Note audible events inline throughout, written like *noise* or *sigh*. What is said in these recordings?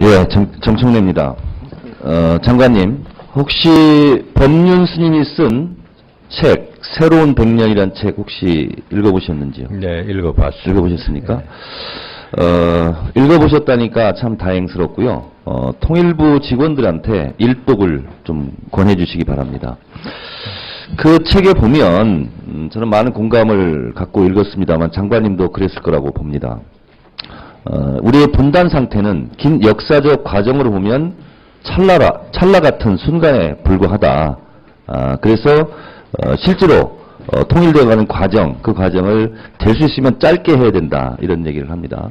예, 정, 정청래입니다. 어, 장관님, 혹시 법륜 스님이 쓴 책, 새로운 백년이란 책 혹시 읽어보셨는지요? 네, 읽어봤습니다. 읽어보셨습니까? 어, 읽어보셨다니까 참 다행스럽고요. 어, 통일부 직원들한테 일독을 좀 권해주시기 바랍니다. 그 책에 보면 음, 저는 많은 공감을 갖고 읽었습니다만 장관님도 그랬을 거라고 봅니다. 어, 우리의 분단 상태는 긴 역사적 과정으로 보면 찰나라, 찰나 같은 순간에 불과하다. 아, 그래서 어, 실제로 어, 통일되어가는 과정, 그 과정을 될 수 있으면 짧게 해야 된다. 이런 얘기를 합니다.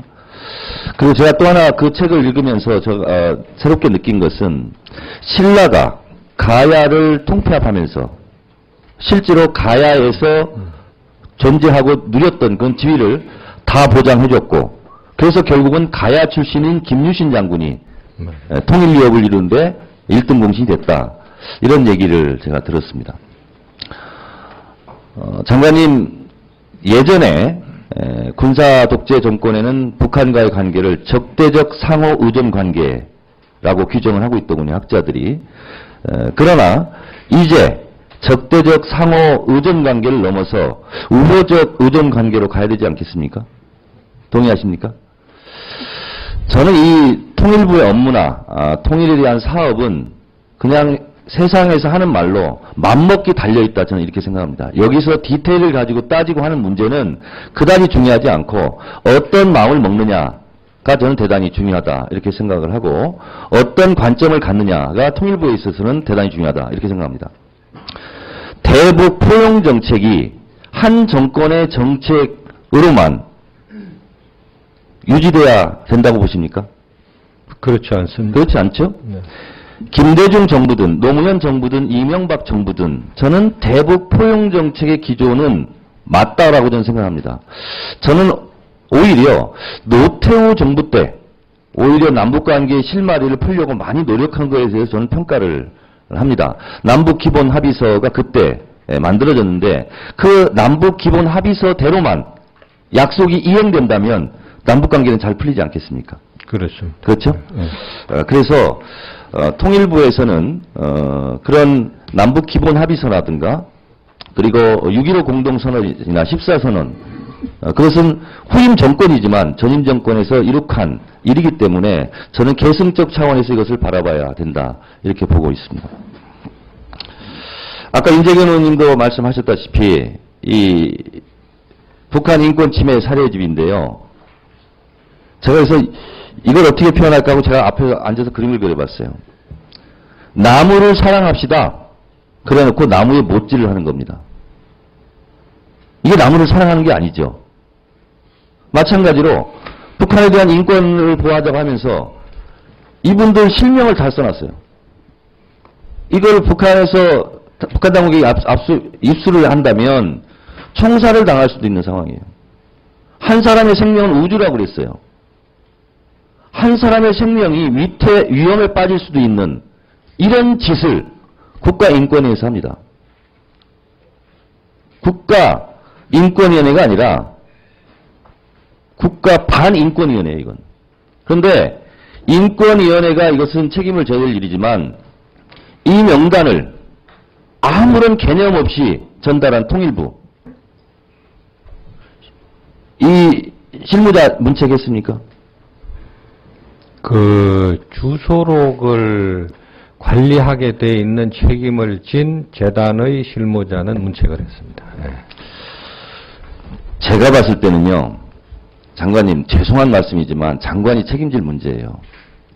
그리고 제가 또 하나 그 책을 읽으면서 저, 어, 새롭게 느낀 것은 신라가 가야를 통폐합하면서 실제로 가야에서 존재하고 누렸던 그런 지위를 다 보장해줬고 그래서 결국은 가야 출신인 김유신 장군이 에, 통일 위협을 이루는데 1등 공신이 됐다. 이런 얘기를 제가 들었습니다. 어, 장관님 예전에 에, 군사 독재 정권에는 북한과의 관계를 적대적 상호 의존 관계라고 규정을 하고 있더군요 학자들이 에, 그러나 이제 적대적 상호 의존 관계를 넘어서 우호적 의존 관계로 가야 되지 않겠습니까? 동의하십니까? 저는 이 통일부의 업무나 아, 통일에 대한 사업은 그냥 세상에서 하는 말로 맘먹기 달려있다 저는 이렇게 생각합니다. 여기서 디테일을 가지고 따지고 하는 문제는 그다지 중요하지 않고 어떤 마음을 먹느냐가 저는 대단히 중요하다 이렇게 생각을 하고 어떤 관점을 갖느냐가 통일부에 있어서는 대단히 중요하다 이렇게 생각합니다. 대북 포용 정책이 한 정권의 정책으로만 유지돼야 된다고 보십니까? 그렇지 않습니다. 그렇지 않죠? 네. 김대중 정부든 노무현 정부든 이명박 정부든 저는 대북 포용 정책의 기조는 맞다라고 저는 생각합니다. 저는 오히려 노태우 정부 때 오히려 남북관계의 실마리를 풀려고 많이 노력한 것에 대해서 저는 평가를 합니다. 남북 기본 합의서가 그때 예, 만들어졌는데 그 남북 기본 합의서대로만 약속이 이행된다면 남북관계는 잘 풀리지 않겠습니까? 그렇습니다. 그렇죠? 네. 어, 그래서 어, 통일부에서는 어, 그런 남북 기본 합의서라든가 그리고 6.15 공동선언이나 14선언 어, 그것은 후임 정권이지만 전임 정권에서 이룩한 일이기 때문에 저는 계승적 차원에서 이것을 바라봐야 된다 이렇게 보고 있습니다. 아까 인재경 의원님도 말씀하셨다시피 이 북한 인권 침해 사례집인데요. 제가 그래서 이걸 어떻게 표현할까 하고 제가 앞에 앉아서 그림을 그려봤어요. 나무를 사랑합시다. 그래 놓고 나무에 못질을 하는 겁니다. 이게 나무를 사랑하는 게 아니죠. 마찬가지로 북한에 대한 인권을 보호하자고 하면서 이분들 실명을 다 써놨어요. 이걸 북한에서 북한 당국이 압, 압수, 입수를 한다면 총살을 당할 수도 있는 상황이에요. 한 사람의 생명은 우주라고 그랬어요. 한 사람의 생명이 위태 위험에 빠질 수도 있는 이런 짓을 국가인권위에서 합니다. 국가인권위원회가 아니라 국가 반인권위원회예요, 이건. 그런데 인권위원회가 이것은 책임을 져야 될 일이지만 이 명단을 아무런 개념 없이 전달한 통일부 이 실무자 문책했습니까? 그 주소록을 관리하게 돼 있는 책임을 진 재단의 실무자는 문책을 했습니다. 예. 제가 봤을 때는요, 장관님, 죄송한 말씀이지만 장관이 책임질 문제예요.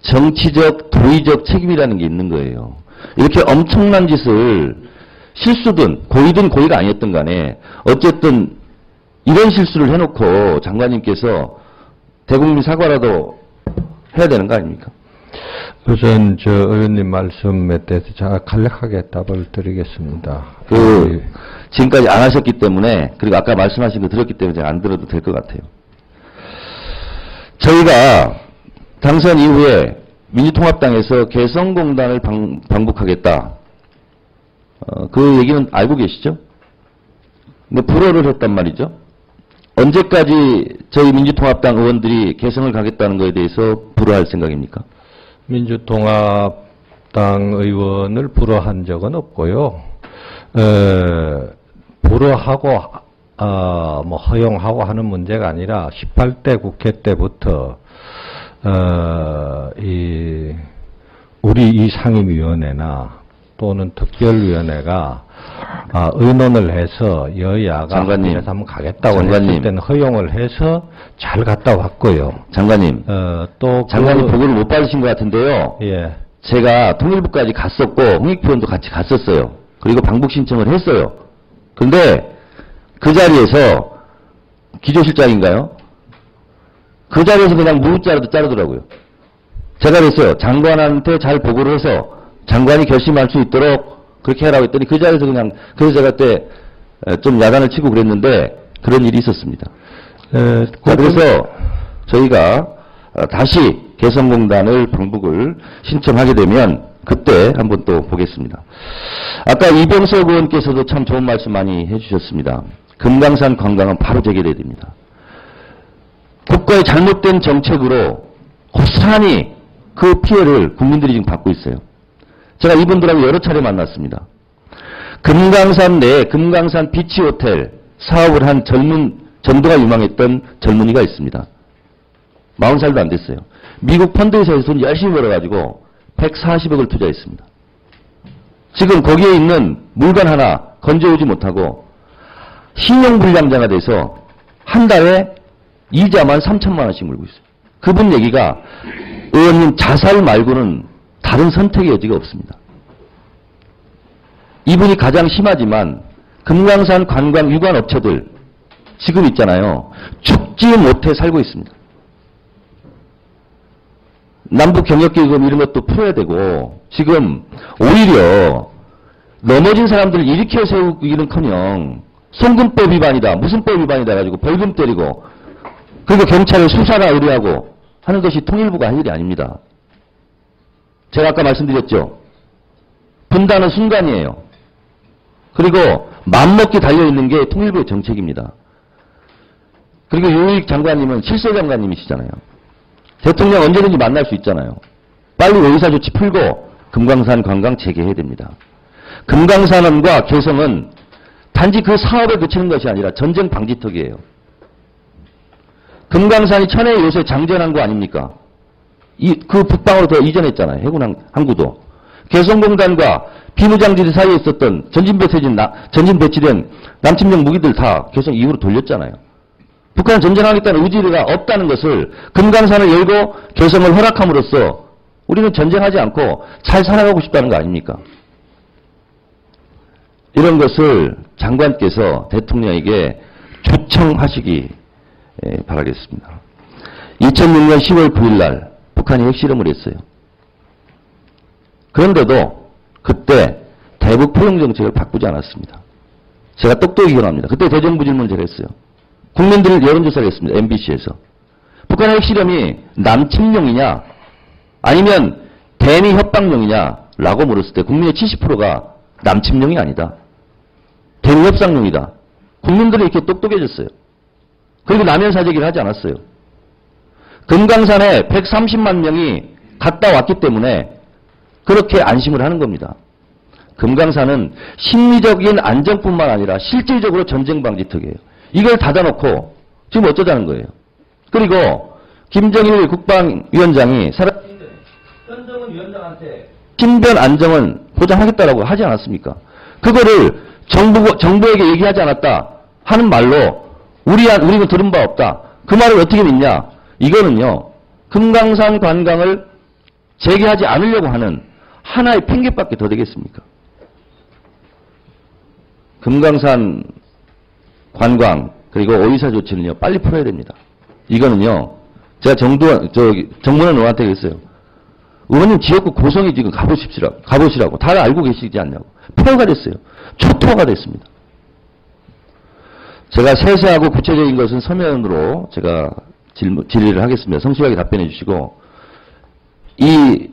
정치적, 도의적 책임이라는 게 있는 거예요. 이렇게 엄청난 짓을 실수든 고의든 고의가 아니었던 간에 어쨌든 이런 실수를 해놓고 장관님께서 대국민 사과라도 해야 되는 거 아닙니까? 우선 저 의원님 말씀에 대해서 제가 간략하게 답을 드리겠습니다. 그 지금까지 안 하셨기 때문에 그리고 아까 말씀하신 거 들었기 때문에 제가 안 들어도 될 것 같아요. 저희가 당선 이후에 민주통합당에서 개성공단을 방, 방북하겠다. 어, 그 얘기는 알고 계시죠? 근데 불허를 했단 말이죠. 언제까지 저희 민주통합당 의원들이 개성을 가겠다는 것에 대해서 불허할 생각입니까? 민주통합당 의원을 불허한 적은 없고요. 에, 불허하고 어, 뭐 허용하고 하는 문제가 아니라 18대 국회 때부터 어, 이 우리 이 상임위원회나 또는 특별위원회가 아, 의논을 해서 여야가 장관님, 한번 가겠다고 장관님. 했을 때는 허용을 해서 잘 갔다 왔고요. 장관님, 어, 또 장관님 그- 보고를 못 받으신 것 같은데요. 예. 제가 통일부까지 갔었고 홍익표현도 같이 갔었어요. 그리고 방북 신청을 했어요. 근데 그 자리에서 기조실장인가요? 그 자리에서 그냥 무자라도 자르더라고요. 제가 그랬어요. 장관한테 잘 보고를 해서 장관이 결심할 수 있도록 그렇게 하라고 했더니 그 자리에서 그냥 그래서 제가 그때 좀 야단을 치고 그랬는데 그런 일이 있었습니다. 에, 자, 그래서 저희가 어, 다시 개성공단을 방북을 신청하게 되면 그때 한번 또 보겠습니다. 아까 이병석 의원께서도 참 좋은 말씀 많이 해주셨습니다. 금강산 관광은 바로 재개돼야 됩니다. 국가의 잘못된 정책으로 고스란히 그 피해를 국민들이 지금 받고 있어요. 제가 이분들하고 여러 차례 만났습니다. 금강산 내에 금강산 비치 호텔 사업을 한 젊은 전도가 유망했던 젊은이가 있습니다. 40살도 안 됐어요. 미국 펀드에서 돈 열심히 벌어가지고 140억을 투자했습니다. 지금 거기에 있는 물건 하나 건져오지 못하고 신용불량자가 돼서 한 달에 이자만 3천만 원씩 물고 있어요. 그분 얘기가 의원님 자살 말고는 다른 선택의 여지가 없습니다. 이분이 가장 심하지만 금강산 관광 유관 업체들 지금 있잖아요. 죽지 못해 살고 있습니다. 남북 경력기금 이런 것도 풀어야 되고 지금 오히려 넘어진 사람들을 일으켜 세우기는커녕 송금법 위반이다 무슨 법 위반이다 가지고 벌금 때리고 그리고 경찰에 수사나 의뢰하고 하는 것이 통일부가 할 일이 아닙니다. 제가 아까 말씀드렸죠. 분단은 순간이에요. 그리고 맘먹기 달려있는 게 통일부의 정책입니다. 그리고 유익 장관님은 실세 장관님이시잖아요. 대통령 언제든지 만날 수 있잖아요. 빨리 의사조치 풀고 금강산 관광 재개해야 됩니다. 금강산원과 개성은 단지 그 사업에 그치는 것이 아니라 전쟁 방지턱이에요. 금강산이 천혜의 요새 장전한 거 아닙니까? 이, 그 북방으로 더 이전했잖아요. 해군 항구도. 개성공단과 비무장지대 사이에 있었던 전진 배치된, 나- 전진 배치된 남침용 무기들 다 개성 이후로 돌렸잖아요. 북한은 전쟁하겠다는 의지가 없다는 것을 금강산을 열고 개성을 허락함으로써 우리는 전쟁하지 않고 잘 살아가고 싶다는 거 아닙니까? 이런 것을 장관께서 대통령에게 조청하시기 예, 바라겠습니다. 2006년 10월 9일 날 북한이 핵실험을 했어요. 그런데도 그때 대북 포용 정책을 바꾸지 않았습니다. 제가 똑똑히 기억합니다. 그때 대정부 질문을 제가 했어요. 국민들 여론조사를 했습니다. MBC에서. 북한의 핵실험이 남침용이냐 아니면 대미 협박용이냐 라고 물었을 때 국민의 70%가 남침용이 아니다. 대미 협상용이다. 국민들이 이렇게 똑똑해졌어요. 그리고 남현 사재기를 하지 않았어요. 금강산에 130만 명이 갔다 왔기 때문에 그렇게 안심을 하는 겁니다. 금강산은 심리적인 안정뿐만 아니라 실질적으로 전쟁 방지턱이에요. 이걸 닫아놓고 지금 어쩌자는 거예요. 그리고 김정일 국방위원장이 현정은 위원장한테 신변 안정은 보장하겠다라고 하지 않았습니까? 그거를 정부 정부에게 얘기하지 않았다 하는 말로 우리 우리는 들은 바 없다. 그 말을 어떻게 믿냐? 이거는요 금강산 관광을 재개하지 않으려고 하는 하나의 핑계밖에 더 되겠습니까? 금강산 관광 그리고 오이사 조치는요 빨리 풀어야 됩니다. 이거는요 제가 정도 저기 정문원 의원한테 그랬어요. 의원님 지역구 고성에 지금 가보십시라 가보시라고 다 알고 계시지 않냐고 폐허가 됐어요. 초토화가 됐습니다. 제가 세세하고 구체적인 것은 서면으로 제가 질문, 질의를 하겠습니다. 성실하게 답변해 주시고 이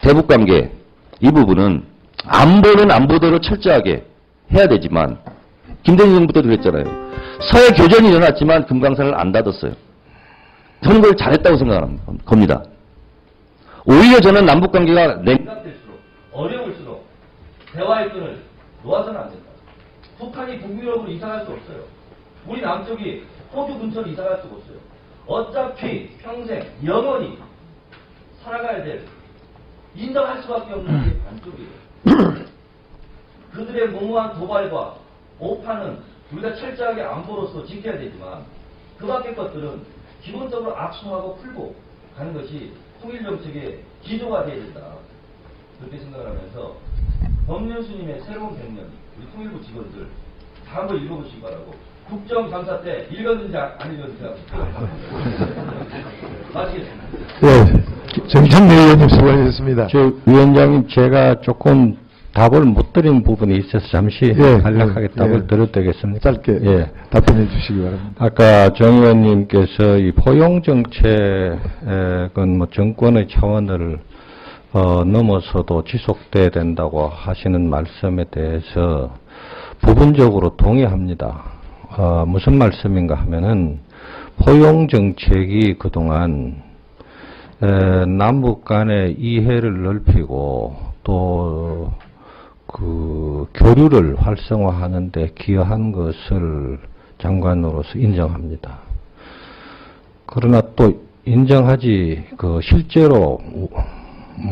대북 관계 이 부분은 안보는 안보대로 철저하게 해야 되지만 김대중 정부 때도 그랬잖아요. 서해 교전이 일어났지만 금강산을 안 닫았어요. 저는 그걸 잘했다고 생각합니다. 겁니다. 오히려 저는 남북 관계가 냉각될수록 어려울수록 대화의 끈을 놓아서는 안 된다. 북한이 북유럽으로 이사갈 수 없어요. 우리 남쪽이 호주 근처로 이사갈 수가 없어요. 어차피 평생 영원히 살아가야 될 인정할 수밖에 없는 게 반쪽이에요. 그들의 무모한 도발과 오판은 우리가 철저하게 안보로서 지켜야 되지만 그 밖의 것들은 기본적으로 악수하고 풀고 가는 것이 통일정책의 기조가 되어야 된다. 그렇게 생각을 하면서 법률수님의 새로운 백년 우리 통일부 직원들 다 한번 읽어보시기 바라고 국정감사 때 읽었는지 안 읽었는지 마치겠습니다. *laughs* 예, 정찬래 의원님 수고하셨습니다. 저 위원장님 제가 조금 답을 못 드린 부분이 있어서 잠시 예, 간략하게 예, 답을 예. 드려도 되겠습니까? 짧게 예. 답변해 주시기 바랍니다. 아까 정 의원님께서 이 포용 정책은 뭐 정권의 차원을 어, 넘어서도 지속돼야 된다고 하시는 말씀에 대해서 부분적으로 동의합니다. 어, 무슨 말씀인가 하면은 포용 정책이 그동안 에, 남북 간의 이해를 넓히고 또 그 교류를 활성화하는 데 기여한 것을 장관으로서 인정합니다. 그러나 또 인정하지 그 실제로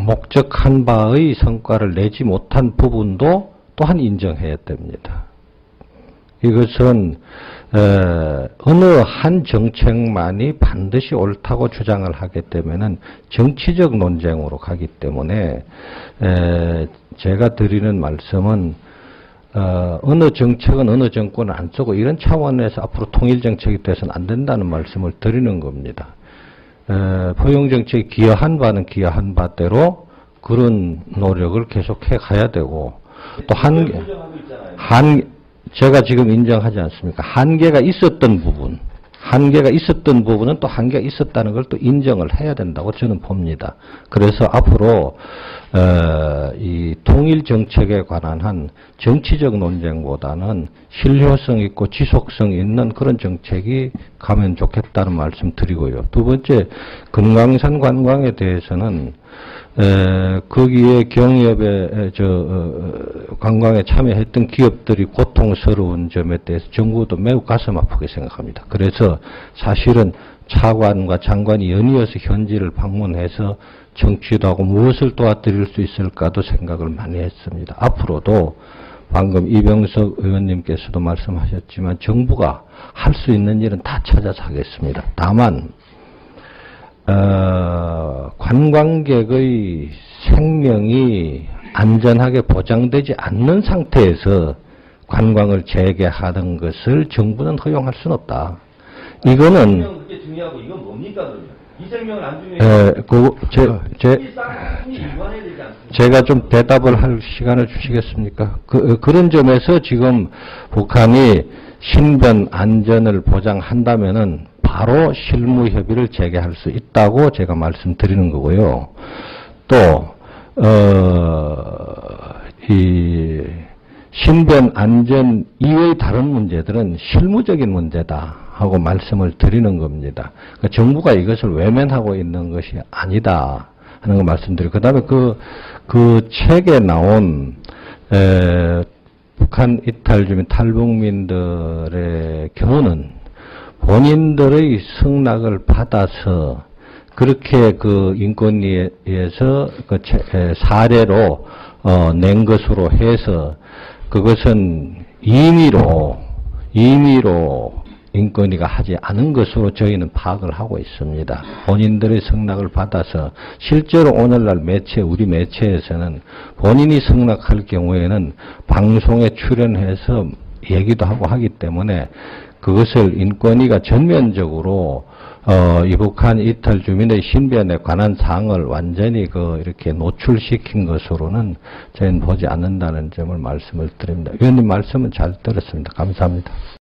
목적한 바의 성과를 내지 못한 부분도 또한 인정해야 됩니다. 이것은 에, 어느 한 정책만이 반드시 옳다고 주장을 하게 되면은 정치적 논쟁으로 가기 때문에 에, 제가 드리는 말씀은 어, 어느 정책은 어느 정권을 안 쓰고 이런 차원에서 앞으로 통일 정책이 돼서는 안 된다는 말씀을 드리는 겁니다. 에, 포용 정책이 기여한 바는 기여한 바대로 그런 노력을 계속해 가야 되고 또 한. 한 제가 지금 인정하지 않습니까? 한계가 있었던 부분, 한계가 있었던 부분은 또 한계가 있었다는 걸 또 인정을 해야 된다고 저는 봅니다. 그래서 앞으로 어, 이 통일 정책에 관한 한 정치적 논쟁보다는 실효성 있고 지속성 있는 그런 정책이 가면 좋겠다는 말씀 드리고요. 두 번째 금강산 관광에 대해서는 에, 거기에 경협에 에, 저 어, 어, 관광에 참여했던 기업들이 고통스러운 점에 대해서 정부도 매우 가슴 아프게 생각합니다. 그래서 사실은 차관과 장관이 연이어서 현지를 방문해서 정치도 하고 무엇을 도와드릴 수 있을까도 생각을 많이 했습니다. 앞으로도 방금 이병석 의원님께서도 말씀하셨지만 정부가 할 수 있는 일은 다 찾아서 하겠습니다. 다만 어, 관광객의 생명이 안전하게 보장되지 않는 상태에서 관광을 재개하는 것을 정부는 허용할 수는 없다. 이거는 이건 뭡니까 그러면? 이 생명은 안. 에, 그, 제, 제? 제가 좀 대답을 할 시간을 주시겠습니까? 그, 런 점에서 지금 북한이 신변 안전을 보장한다면은 바로 실무 협의를 재개할 수 있다고 제가 말씀드리는 거고요. 또, 어, 이, 신변 안전 이외의 다른 문제들은 실무적인 문제다 하고 말씀을 드리는 겁니다. 그러니까 정부가 이것을 외면하고 있는 것이 아니다 하는 거 말씀드리고 그다음에 그, 그 책에 나온 에, 북한 이탈 주민 탈북민들의 경우는 본인들의 승낙을 받아서 그렇게 그 인권위에서 그 사례로 어, 낸 것으로 해서 그것은 임의로 임의로 인권위가 하지 않은 것으로 저희는 파악을 하고 있습니다. 본인들의 승낙을 받아서 실제로 오늘날 매체 우리 매체에서는 본인이 승낙할 경우에는 방송에 출연해서 얘기도 하고 하기 때문에 그것을 인권위가 전면적으로 어, 이 북한 이탈 주민의 신변에 관한 사항을 완전히 그 이렇게 노출시킨 것으로는 저희는 보지 않는다는 점을 말씀을 드립니다. 위원님 말씀은 잘 들었습니다. 감사합니다.